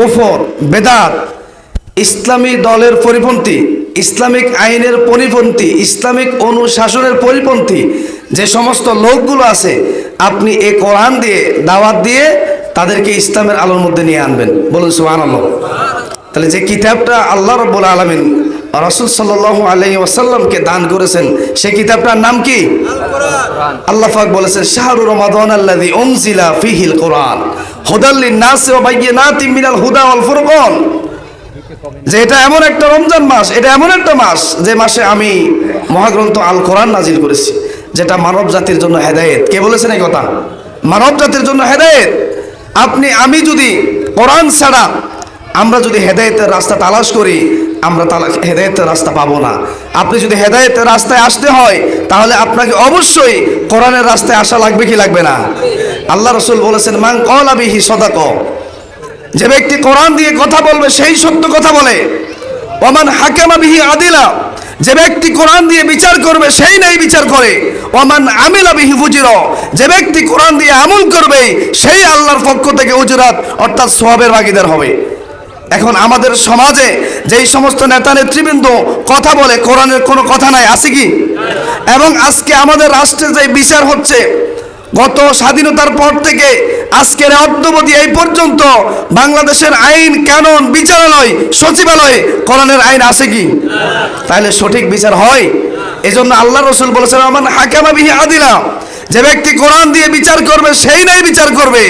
কুফর বেদাত ইসলামী দলের পরিপন্থী ইসলামিক আইনের পরিপন্থী ইসলামিক অনুশাসনের পরিপন্থী যে সমস্ত লোকগুলো আছে আপনি এ কোরআন দিয়ে দাওয়াত দিয়ে তাদেরকে ইসলামের আলোর মধ্যে নিয়ে আনবেন। বলুন সুহান আল্লাহ তাহলে যে কিতাবটা আল্লাহ রব্বুল আলমিন রসুল সাল্লাহ আলহি ওয়াসাল্লামকে দান করেছেন সেই কিতাবটার নাম কি? আল্লাহ পাক বলেছেন শাহরুর রমাদান উনজিলা ফিহিল কোরআন। হুদাল্লিন নাস ওয়া বাইয়িনাতিম মিনাল হুদা ওয়াল যে এটা এমন একটা রমজান মাস, এটা এমন একটা মাস যে মাসে আমি মহাগ্রন্থ আল কোরআন নাজিল করেছি, যেটা মানব জাতির জন্য হেদায়েত। কে বলেছেন এই কথা? মানব জাতির জন্য হেদায়েত। আপনি, আমি যদি কোরআন ছাড়া আমরা যদি হেদায়েতের রাস্তা তালাশ করি, আমরা তালা, হেদায়েতের রাস্তা পাবো না। আপনি যদি হেদায়েতের রাস্তায় আসতে হয়, তাহলে আপনাকে অবশ্যই কোরআনের রাস্তায় আসা লাগবে কি লাগবে না? আল্লাহ রসুল বলেছেন মাং কল আবিহি সদাক। যে ব্যক্তি কোরআন দিয়ে কথা বলবে সেই সত্য কথা বলে। ওমান হাকামা বিহি আদিলা। যে ব্যক্তি কোরআন দিয়ে বিচার করবে সেই নাই বিচার করে। ওমান আমিলা বিহি ফুজির যে ব্যক্তি কোরআন দিয়ে আমল করবে সেই আল্লাহর পক্ষ থেকে উজরাত অর্থাৎ সোয়াবের ভাগিদার হবে। এখন আমাদের সমাজে যেই সমস্ত নেতা নেতৃবৃন্দ কথা বলে কোরআনের কোনো কথা নাই আছে কি? এবং আজকে আমাদের রাষ্ট্রের যে বিচার হচ্ছে গত স্বাধীনতার পর থেকে আজকের অদ্যবধি এই পর্যন্ত বাংলাদেশের আইন কানুন, বিচারালয়, সচিবালয়ে, কোরআনের আইন আছে কি? তাহলে সঠিক বিচার হয়। এজন্য আল্লাহ রসুল বলেছেন আমার হাকামা বিহি আদিলা। যে ব্যক্তি কোরআন দিয়ে বিচার করবে, সেই নাই বিচার করবে।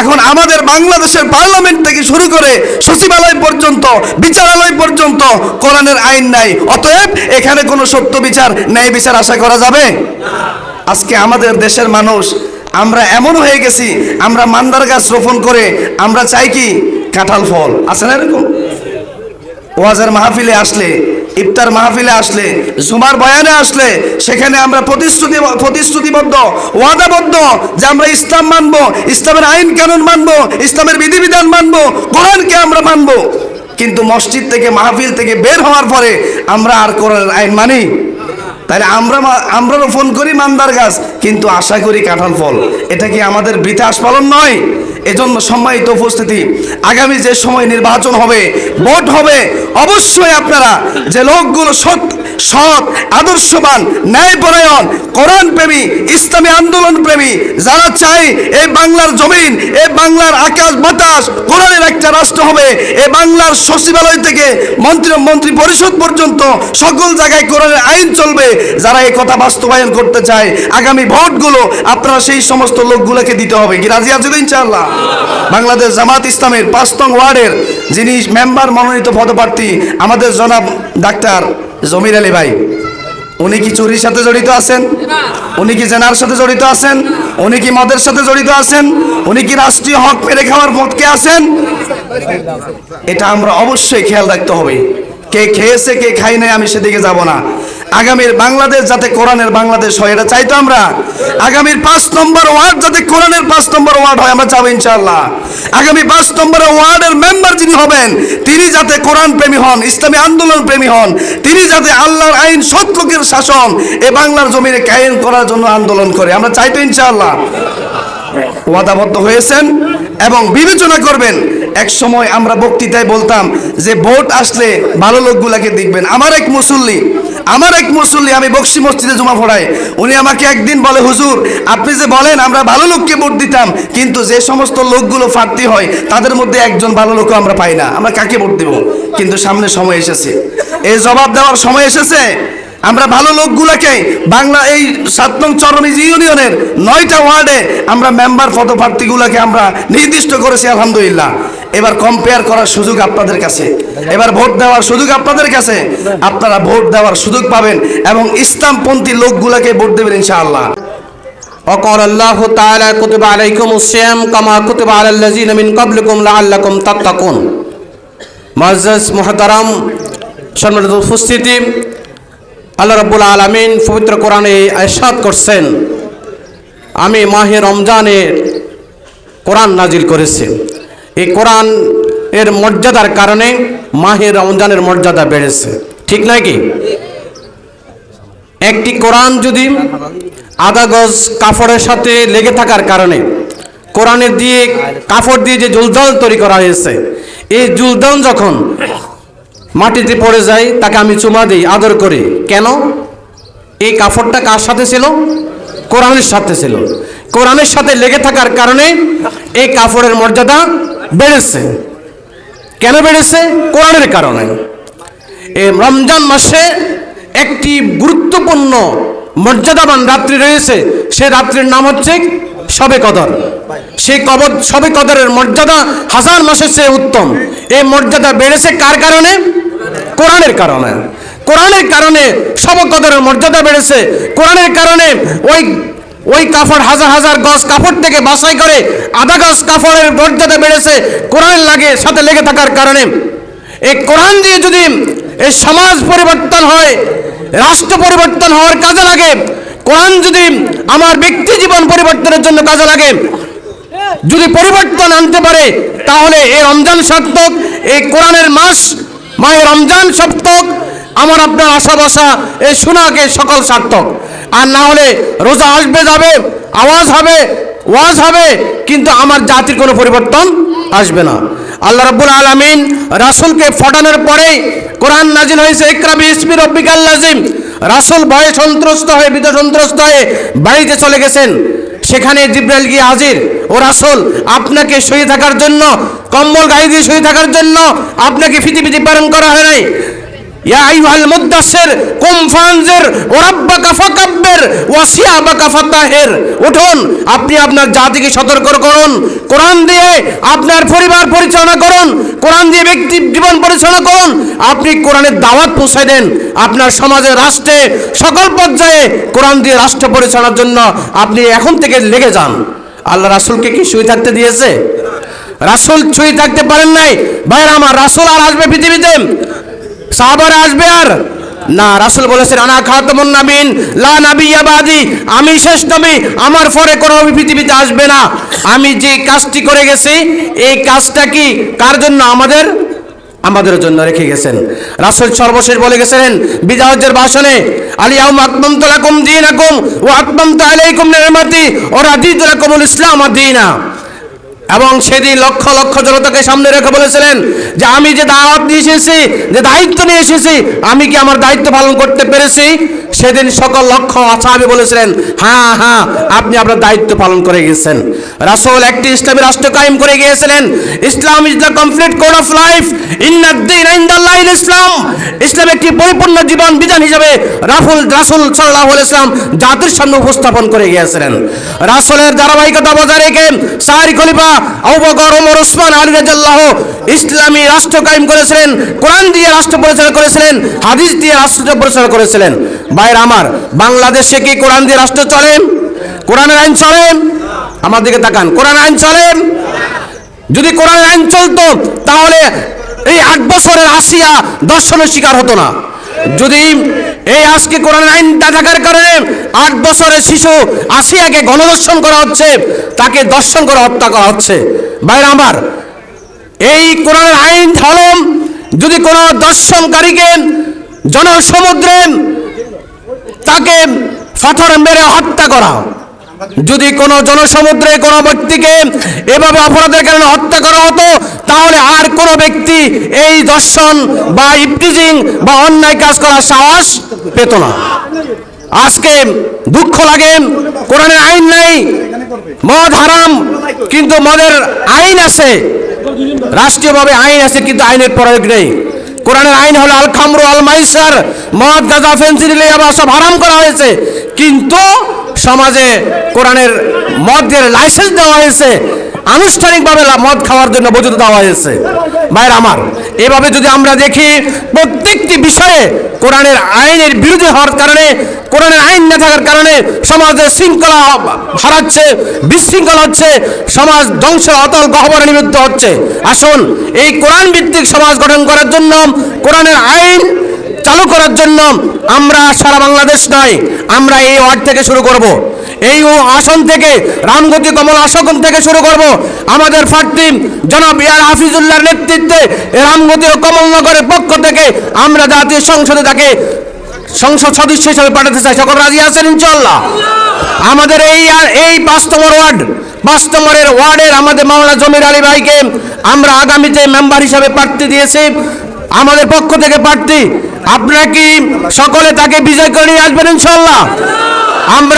এখন আমাদের বাংলাদেশের পার্লামেন্ট থেকে শুরু করে সচিবালয় পর্যন্ত, বিচারালয় পর্যন্ত কোরআনের আইন নাই। অতএব এখানে কোনো সত্য বিচার, ন্যায় বিচার আশা করা যাবে? আজকে আমাদের দেশের মানুষ আমরা এমন হয়ে গেছি, আমরা মান্দার গাছ রোপণ করে আমরা চাই কি কাঁঠাল ফল। আছে না এরকম? ওয়াজের মাহফিলে আসলে, ইফতার মাহফিলে আসলে, জুমার বয়ানে আসলে, সেখানে আমরা প্রতিশ্রুতি প্রতিশ্রুতিবদ্ধ, ওয়াদাবদ্ধ যে আমরা ইসলাম মানব, ইসলামের আইন কানুন মানব, ইসলামের বিধিবিধান মানব, কোরআনকে আমরা মানব। কিন্তু মসজিদ থেকে, মাহফিল থেকে বের হওয়ার পরে আমরা আর কোরআনের আইন মানি। তাহলে আমরা আমরা রোপণ করি মান্দার গাছ, কিন্তু আশা করি কাঁঠাল ফল। এটা কি আমাদের বৃথাস পালন নয়? এজন্য সম্মানিত উপস্থিতি, আগামী যে সময় নির্বাচন হবে, ভোট হবে, অবশ্যই আপনারা যে লোকগুলো সৎ সৎ, আদর্শবান, ন্যায়পরায়ণ কোরআন প্রেমী ইসলামী আন্দোলন প্রেমী যারা চাই এই বাংলার জমিন, এই বাংলার আকাশ, বাতাস, কোরআনের একটা রাষ্ট্র হবে এ বাংলার সচিবালয় থেকে মন্ত্রী মন্ত্রী পরিষদ পর্যন্ত সকল জায়গায় কোরআনের আইন চলবে, যারা এই কথা বাস্তবায়ন করতে চায়। আগামী ভোটগুলো আপনারা সেই সমস্ত লোকগুলোকে দিতে হবে। কি রাজি আছে তো ইনশাআল্লাহ? বাংলাদেশ জামাত ইসলামের পাঁচ নং ওয়ার্ডের যিনি মেম্বার মনোনীত পদপ্রার্থী, আমাদের জনাব ডাক্তার জমির আলী ভাই, উনি কি চুরির সাথে জড়িত আছেন? উনি কি জেনার সাথে জড়িত আছেন? উনি কি মদের সাথে জড়িত আছেন? উনি কি রাষ্ট্রীয় হক মেরে খাওয়ার পথকে আছেন? এটা আমরা অবশ্যই খেয়াল রাখতে হবে। কে খেয়েছে কে খাই নাই আমি সেদিকে যাব না। আগামীর বাংলাদেশ যাতে কোরআনের বাংলাদেশ হয় এটা চাইতো আমরা। আগামীর পাঁচ নম্বর ওয়ার্ড যাতে কোরআনের পাঁচ নম্বর ওয়ার্ড হয় আমরা চাবো ইনশাল্লাহ আগামী পাঁচ নম্বর ওয়ার্ডের মেম্বার যিনি হবেন তিনি যাতে কোরআন প্রেমী হন ইসলামী আন্দোলন প্রেমী হন তিনি যাতে আল্লাহর আইন সৎ লোকের শাসন এ বাংলার জমিনে কায়েম করার জন্য আন্দোলন করে আমরা চাইতো ইনশাআল্লাহ। ওয়াদাবদ্ধ হয়েছেন। এবং বিবেচনা করবেন। এক সময় আমরা বক্তৃতায় বলতাম যে ভোট আসলে ভালো লোকগুলাকে দেখবেন। আমার এক মুসল্লি, আমার এক মুসল্লি, আমি বক্সি মসজিদে জমা পড়াই। উনি আমাকে একদিন বলে, হুজুর, আপনি যে বলেন, আমরা ভালো লোককে ভোট দিতাম, কিন্তু যে সমস্ত লোকগুলো ফাটতি হয়, তাদের মধ্যে একজন ভালো লোকও আমরা পাই না। আমরা কাকে ভোট দেব? কিন্তু সামনে সময় এসেছে। এই জবাব দেওয়ার সময় এসেছে। আমরা ভালো লোকগুলোকে বাংলা এই সাত নং চরমিজ ইউনিয়নের নয়টা ওয়ার্ডে আমরা মেম্বার পদপ্রার্থীগুলোকে আমরা নির্দিষ্ট করেছি আলহামদুলিল্লাহ এবার কম্পেয়ার করার সুযোগ আপনাদের কাছে এবার ভোট দেওয়ার সুযোগ আপনাদের কাছে আপনারা ভোট দেওয়ার সুযোগ পাবেন এবং ইসলামপন্থী লোকগুলোকে ভোট দেবেন ইনশাআল্লাহ وقال الله تعالى كتب عليكم الصيام كما كتب على الذين من قبلكم لعلكم تتقون মুআজ্জাজ মুহতারাম সম্মানিত উপস্থিতি আল্লাহ রাব্বুল আলামিন পবিত্র কোরআনে ইরশাদ করছেন, আমি মাহে রমজানের কোরআন নাজিল করেছি। এই কোরআন এর মর্যাদার কারণে মাহে রমজানের মর্যাদা বেড়েছে। ঠিক নয় কি? একটি কোরআন যদি আদা গজ কাপড়ের সাথে লেগে থাকার কারণে কোরআনের দিয়ে কাপড় দিয়ে যে জলজল তৈরি করা হয়েছে, এই জুলদান যখন মাটিতে পড়ে যায়, তাকে আমি চুমা দিই, আদর করি। কেন? এই কাপড়টা কার সাথে ছিল? কোরআনের সাথে ছিল। কোরআনের সাথে লেগে থাকার কারণে এই কাপড়ের মর্যাদা বেড়েছে। কেন বেড়েছে? কোরআনের কারণে। এই রমজান মাসে একটি গুরুত্বপূর্ণ মর্যাদাবান রাত্রি রয়েছে। সে রাত্রির নাম হচ্ছে সবে কদর। সেই কবর সবে কদরের মর্যাদা হাজার মাসের চেয়ে উত্তম। এই মর্যাদা বেড়েছে কার কারণে? কোরআনের কারণে। কোরআনের কারণে সবে কদরের মর্যাদা বেড়েছে। কোরআনের কারণে ওই ওই কাপড় হাজার হাজার গজ কাপড় থেকে বাছাই করে আধা গজ কাপড়ের মর্যাদা বেড়েছে। কোরআনের লাগে সাথে লেগে থাকার কারণে। এই কোরআন দিয়ে যদি এই সমাজ পরিবর্তন হয়, রাষ্ট্র পরিবর্তন হওয়ার কাজে লাগে, কোরআন যদি আমার ব্যক্তি জীবন পরিবর্তনের জন্য কাজে লাগে, যদি পরিবর্তন আনতে পারে, তাহলে এই রমজান সার্থক, এই কোরআনের মাস মায়ের রমজান সপ্তক আমার আপনার আশা বসা এই শোনাকে সকল সার্থক। আর না হলে রোজা আসবে যাবে, আওয়াজ হবে, ওয়াজ হবে, কিন্তু আমার জাতির কোনো পরিবর্তন আসবে না। আল্লাহ রাব্বুল আলামিন রাসূলকে ফটানোর পরেই কোরআন নাজিল হয়েছে ইকরাবি ইসমি রব্বিকাল লাজিম রাসূল ভয়ে সন্ত্রস্ত হয়ে বিদ সন্ত্রস্ত হয়ে বাড়িতে চলে গেছেন। সেখানে জিব্রাইল গিয়ে হাজির। ও রাসূল, আপনাকে শুয়ে থাকার জন্য, কম্বল গায়ে দিয়ে শুয়ে থাকার জন্য আপনাকে ফিতিফিতি প্রেরণ করা হয় নাই। উঠুন, আপনি আপনার জাতিকে সতর্ক করুন দিয়ে আপনার পরিবার পরিচালনা করুন দিয়ে জীবন পরিচালনা করুন। আপনি দাওয়াত দেন, আপনার সমাজে রাষ্ট্রে, সকল পর্যায়ে কোরআন দিয়ে রাষ্ট্র পরিচালনার জন্য আপনি এখন থেকে লেগে যান। আল্লাহ রাসুলকে কি শুয়ে থাকতে দিয়েছে? রাসুল শুয়ে থাকতে পারেন নাই। ভাই আমার রাসুল আর আসবে পৃথিবীতে। সাহাবারা আসবে আর? না, রাসুল বলেছেন, আনা খাতামুন নাবিন লা নাবিয়্যা বাদি। আমি শেষ নবী, আমার পরে কোনো নবী পৃথিবীতে আসবে না। আমি যে কাজটি করে গেছি, এই কাজটা কি কার জন্য? আমাদের আমাদের জন্য রেখে গেছেন। রাসূল সর্বশেষ বলে গেছেন বিদাহজের ভাষণে, আলিয়াউম আকমামতু লাকুম দীনাকুম ওয়া আকমামতু আলাইকুম নি'মাতি ওয়া রাদিতু লাকুমুল ইসলাম দীনা এবং সেদিন লক্ষ লক্ষ জনতাকে সামনে রেখে বলেছিলেন যে, আমি যে দাওয়াত নিয়ে এসেছি, যে দায়িত্ব নিয়ে এসেছি, আমি কি আমার দায়িত্ব পালন করতে পেরেছি? সেদিন সকল লক্ষ আসামি বলেছিলেন হ্যাঁ হ্যাঁ আপনি আপনার দায়িত্ব পালন করে গেছেন। রাসূল একটি ইসলামী রাষ্ট্র কায়েম করে গিয়েছিলেন। Islam is the complete code of life ইন্নাদ্দিন ইনদাল্লাহ ইসলাম। ইসলাম একটি পরিপূর্ণ জীবন বিধান হিসেবে রাফুল রাসূল সাল্লাল্লাহু আলাইহি ওয়াসাল্লাম জাতির সামনে উপস্থাপন করে গিয়েছিলেন। রাসূলের ধারাবাহিকতা বজায় রেখে সাহারি খলিফা আবু বকর, ওমর, ওসমান, আলী রাদিয়াল্লাহু ইসলামী রাষ্ট্র কায়েম করেছিলেন, কোরআন দিয়ে রাষ্ট্র পরিচালনা করেছিলেন, হাদিস দিয়ে রাষ্ট্র পরিচালনা করেছিলেন। ভাইয়ের আমার, বাংলাদেশে কি কোরআন দিয়ে রাষ্ট্র চলে? কোরআনের আইন চলে? আমার দিকে তাকান। কোরআন আইন চলে যদি কোরআনের আইন চলতো, তাহলে এই আট বছরের আসিয়া দর্শনের শিকার হতো না। যদি এই আজকে কোরআন আইন না থাকার কারণে আট বছরের শিশু আসিয়াকে গণদর্শন করা হচ্ছে, তাকে দর্শন করে হত্যা করা হচ্ছে। বাইরে আমার, এই কোরআনের আইন হল যদি কোনো দর্শনকারীকে জনসমুদ্রে তাকে পাথর মেরে হত্যা করা যদি কোনো জনসমুদ্রে কোনো ব্যক্তিকে এভাবে অপরাধের কারণে হত্যা করা হতো, তাহলে আর কোনো ব্যক্তি এই দর্শন বা ইপটিজিং বা অন্যায় কাজ করার সাহস পেত না। আজকে দুঃখ লাগে, কোরআনের আইন নেই, মদ হারাম, কিন্তু মদের আইন আছে, রাষ্ট্রীয়ভাবে আইন আছে, কিন্তু আইনের প্রয়োগ নেই। কোরআনের আইন হলো আল খামরু আল মাইসার, মদ, গাঁজা ফেন্সিডিল আবার সব হারাম করা হয়েছে, কিন্তু সমাজে কোরআনের মদের লাইসেন্স দেওয়া হয়েছে, আনুষ্ঠানিকভাবে মদ খাওয়ার জন্য বৈধতা দেওয়া হয়েছে। ভাইয়ের আমার, এভাবে যদি আমরা দেখি, প্রত্যেকটি বিষয়ে কোরআনের আইনের বিরোধী হওয়ার কারণে, কোরআনের আইন না থাকার কারণে সমাজের শৃঙ্খলা হারাচ্ছে, বিশৃঙ্খল হচ্ছে, সমাজ ধ্বংসের অতল গহ্বরে নিমিত্ত হচ্ছে। আসুন, এই কোরআন ভিত্তিক সমাজ গঠন করার জন্য কোরআনের আইন চালু করার জন্য আমরা সারা বাংলাদেশ নয়, আমরা এই ওয়ার্ড থেকে শুরু করব। এই আসন থেকে, রামগতি, কমল আসন থেকে শুরু করব। আমাদের প্রার্থী জনাব ইয়ার হাফিজুল্লাহর নেতৃত্বে রামগতি ও কমলনগরের পক্ষ থেকে আমরা জাতীয় সংসদে তাকে সংসদ সদস্য হিসেবে পাঠাতে চাই সকল রাজি আছেন ইনশাল্লাহ আমাদের এই এই পাঁচ নম্বর ওয়ার্ড পাঁচ নম্বরের ওয়ার্ডের আমাদের মাওলানা জমির আলী ভাইকে আমরা আগামীতে মেম্বার হিসাবে প্রার্থী দিয়েছি আমাদের পক্ষ থেকে প্রার্থী আপনারা কি সকলে তাকে বিজয় করে নিয়ে আসবেন ইনশাল্লাহ আমরা